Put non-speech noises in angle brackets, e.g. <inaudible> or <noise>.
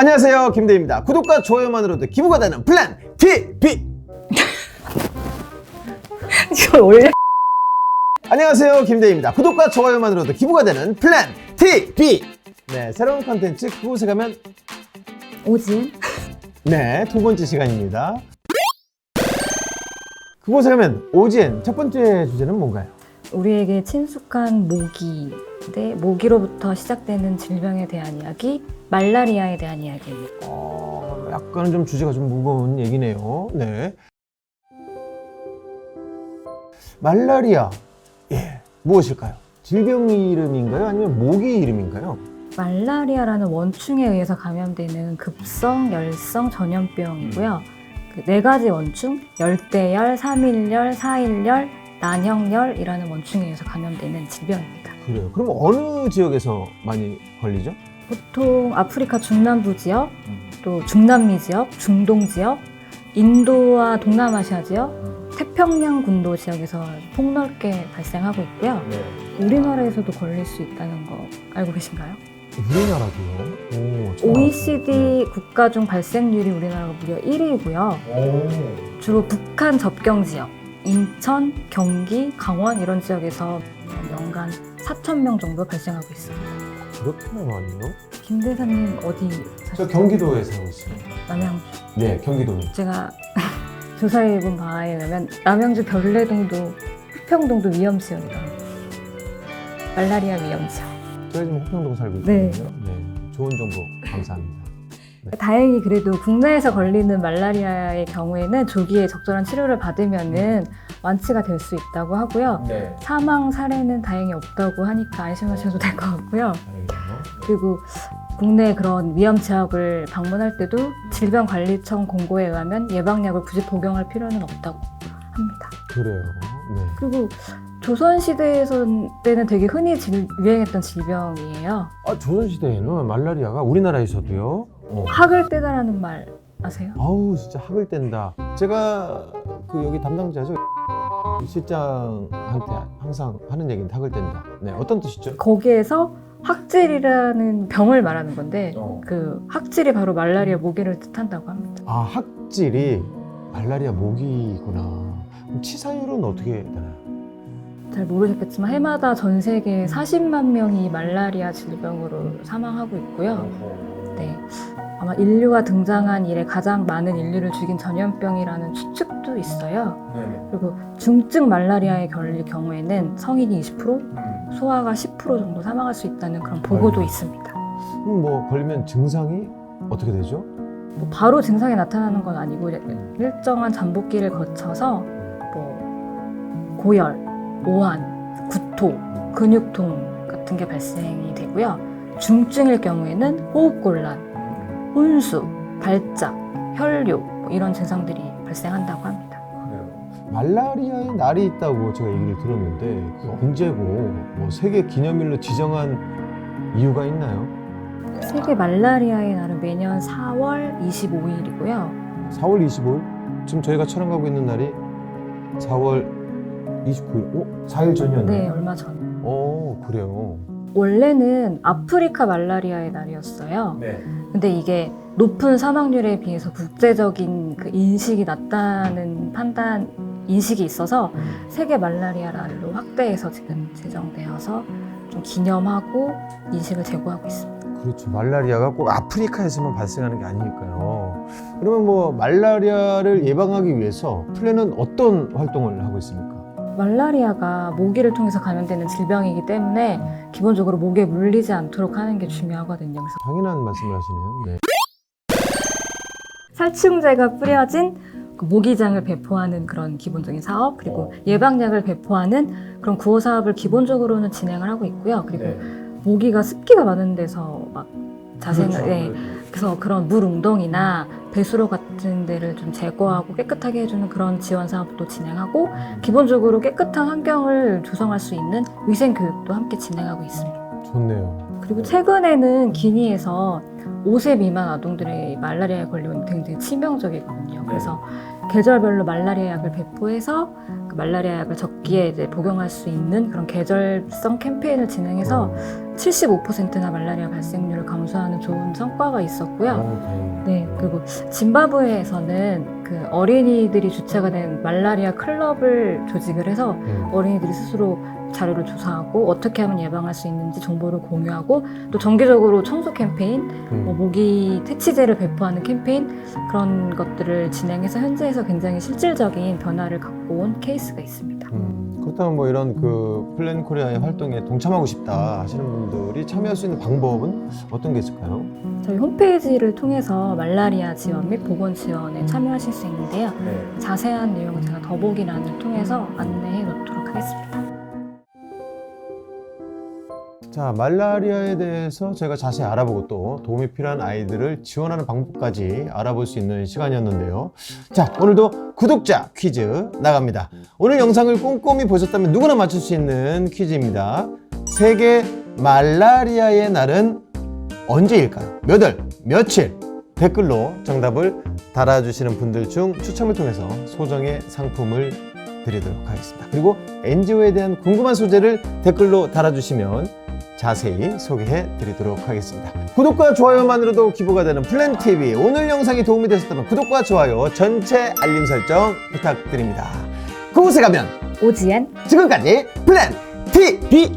안녕하세요. 김대입니다. 구독과 좋아요만으로도 기부가 되는 플랜 TV <laughs> 이걸 올려. 안녕하세요. 김대입니다. 구독과 좋아요만으로도 기부가 되는 플랜 TV 네 새로운 컨텐츠 그곳에 가면 오진. 네두 번째 시간입니다. 그곳에 가면 오지엔 첫 번째 주제는 뭔가요? 우리에게 친숙한 모기 인데 모기로부터 시작되는 질병에 대한 이야기, 말라리아에 대한 이야기입니다. 어, 약간은 좀 주제가 좀 무거운 얘기네요. 네. 말라리아. 예. 무엇일까요? 질병 이름인가요? 아니면 모기 이름인가요? 말라리아라는 원충에 의해서 감염되는 급성 열성 전염병이고요. 그 네 가지 원충, 열대열, 삼일열, 사일열, 난형열이라는 원충에 의해서 감염되는 질병입니다. 그래요. 그럼 어느 지역에서 많이 걸리죠? 보통 아프리카 중남부 지역, 또 중남미 지역, 중동 지역, 인도와 동남아시아 지역, 태평양 군도 지역에서 폭넓게 발생하고 있고요. 네. 우리나라에서도 걸릴 수 있다는 거 알고 계신가요? 우리나라도요? 오, 참. OECD 국가 중 발생률이 우리나라가 무려 1위고요. 오. 주로 북한 접경 지역, 인천, 경기, 강원 이런 지역에서 연간 4천 명 정도 발생하고 있습니다. 그렇게나 많이요? 김 대사님 어디 저 사세요? 경기도에 살고 있어요. 남양주. 네, 경기도에. 제가 <laughs> 조사해본 바에 의하면 남양주 별내동도 후평동도 위험 지역이더라고요. 말라리아 위험 지역. 저희 지금 호평동 살고 네. 있거든요. 네. 좋은 정보 감사합니다. 다행히 그래도 국내에서 걸리는 말라리아의 경우에는 조기에 적절한 치료를 받으면은 완치가 될 수 있다고 하고요. 네. 사망 사례는 다행히 없다고 하니까 안심하셔도 될 것 같고요. 다행이네요. 그리고 국내 그런 위험 지역을 방문할 때도 질병관리청 공고에 의하면 예방약을 굳이 복용할 필요는 없다고 합니다. 그래요. 네. 그리고 조선시대에서 때는 되게 흔히 질- 유행했던 질병이에요. 아, 조선시대에는 말라리아가 우리나라에서도요. 어. 학을 떼다라는 말 아세요? 아우, 진짜 학을 뗀다. 제가 그 여기 담당자죠. 실장한테 항상 하는 얘기는 학을 뗀다. 네, 어떤 뜻이죠? 거기에서 학질이라는 병을 말하는 건데 어. 그 학질이 바로 말라리아 모기를 뜻한다고 합니다. 아, 학질이 말라리아 모기구나. 그럼 치사율은 어떻게 되나요? 잘 모르셨겠지만 해마다 전 세계 40만 명이 말라리아 질병으로 사망하고 있고요. 네. 아마 인류가 등장한 이래 가장 많은 인류를 죽인 전염병이라는 추측도 있어요. 네. 그리고 중증 말라리아에 걸릴 경우에는 성인이 20%, 소아가 10% 정도 사망할 수 있다는 그런 보고도. 있습니다. 그럼 뭐 걸리면 증상이 어떻게 되죠? 뭐 바로 증상이 나타나는 건 아니고 일정한 잠복기를 거쳐서 뭐 고열, 오한, 구토, 근육통 같은 게 발생이 되고요. 중증일 경우에는 호흡곤란, 혼수, 발작, 혈뇨 뭐 이런 증상들이 발생한다고 합니다. 말라리아의 날이 있다고 제가 얘기를 들었는데 그게 언제고 뭐 세계 기념일로 지정한 이유가 있나요? 세계 말라리아의 날은 매년 4월 25일이고요. 4월 25일? 지금 저희가 촬영하고 있는 날이 4월 29일? 어? 4일 전이었나요? 네, 얼마 전. 어, 그래요. 원래는 아프리카 말라리아의 날이었어요. 네. 근데 이게 높은 사망률에 비해서 국제적인 그 인식이 낮다는 판단 인식이 있어서 세계 말라리아 날로 확대해서 지금 제정되어서 좀 기념하고 인식을 제고하고 있습니다. 그렇죠. 말라리아가 꼭 아프리카에서만 발생하는 게 아니니까요. 그러면 뭐 말라리아를 예방하기 위해서 플랜은 어떤 활동을 하고 있습니까? 말라리아가 모기를 통해서 감염되는 질병이기 때문에 기본적으로 모기에 물리지 않도록 하는 게 중요하거든요. 그래서 당연한 말씀을 하시네요. 네. 살충제가 뿌려진 그 모기장을 배포하는 그런 기본적인 사업 그리고 예방약을 배포하는 그런 구호 사업을 기본적으로는 진행을 하고 있고요. 그리고 네. 모기가 습기가 많은 데서 막 자생을 그렇죠. 네. 그래서 그런 물 웅덩이나 배수로 같은 데를 좀 제거하고 깨끗하게 해주는 그런 지원 사업도 진행하고 기본적으로 깨끗한 환경을 조성할 수 있는 위생 교육도 함께 진행하고 있습니다. 좋네요. 그리고 최근에는 기니에서 5세 미만 아동들의 말라리아에 걸리면 굉장히 치명적이거든요. 그래서 계절별로 말라리아 약을 배포해서 그 말라리아 약을 적기에 이제 복용할 수 있는 그런 계절성 캠페인을 진행해서 75%나 말라리아 발생률을 감소하는 좋은 성과가 있었고요. 어. 네, 그리고 짐바브웨에서는 그 어린이들이 주체가 된 말라리아 클럽을 조직을 해서 음. 어린이들이 스스로 자료를 조사하고 어떻게 하면 예방할 수 있는지 정보를 공유하고 또 정기적으로 청소 캠페인, 음. 뭐 모기 퇴치제를 배포하는 캠페인 그런 것들을 진행해서 현재에서 굉장히 실질적인 변화를 갖고 온 케이스가 있습니다. 음, 그렇다면 뭐 이런 그 플랜 코리아의 활동에 동참하고 싶다 하시는 분들이 참여할 수 있는 방법은 어떤 게 있을까요? 저희 홈페이지를 통해서 말라리아 지원 및 보건 지원에 참여하실 수 있는데요. 네. 자세한 내용은 제가 더보기란을 통해서 안내해 놓도록 하겠습니다. 자, 말라리아에 대해서 제가 자세히 알아보고 또 도움이 필요한 아이들을 지원하는 방법까지 알아볼 수 있는 시간이었는데요. 자, 오늘도 구독자 퀴즈 나갑니다. 오늘 영상을 꼼꼼히 보셨다면 누구나 맞출 수 있는 퀴즈입니다. 세계 말라리아의 날은 언제일까요? 몇 월, 며칠? 댓글로 정답을 달아주시는 분들 중 추첨을 통해서 소정의 상품을 드리도록 하겠습니다. 그리고 NGO에 대한 궁금한 소재를 댓글로 달아주시면 자세히 소개해 드리도록 하겠습니다. 구독과 좋아요만으로도 기부가 되는 플랜TV 오늘 영상이 도움이 되셨다면 구독과 좋아요 전체 알림 설정 부탁드립니다. 그곳에 가면 오지엔 지금까지 플랜TV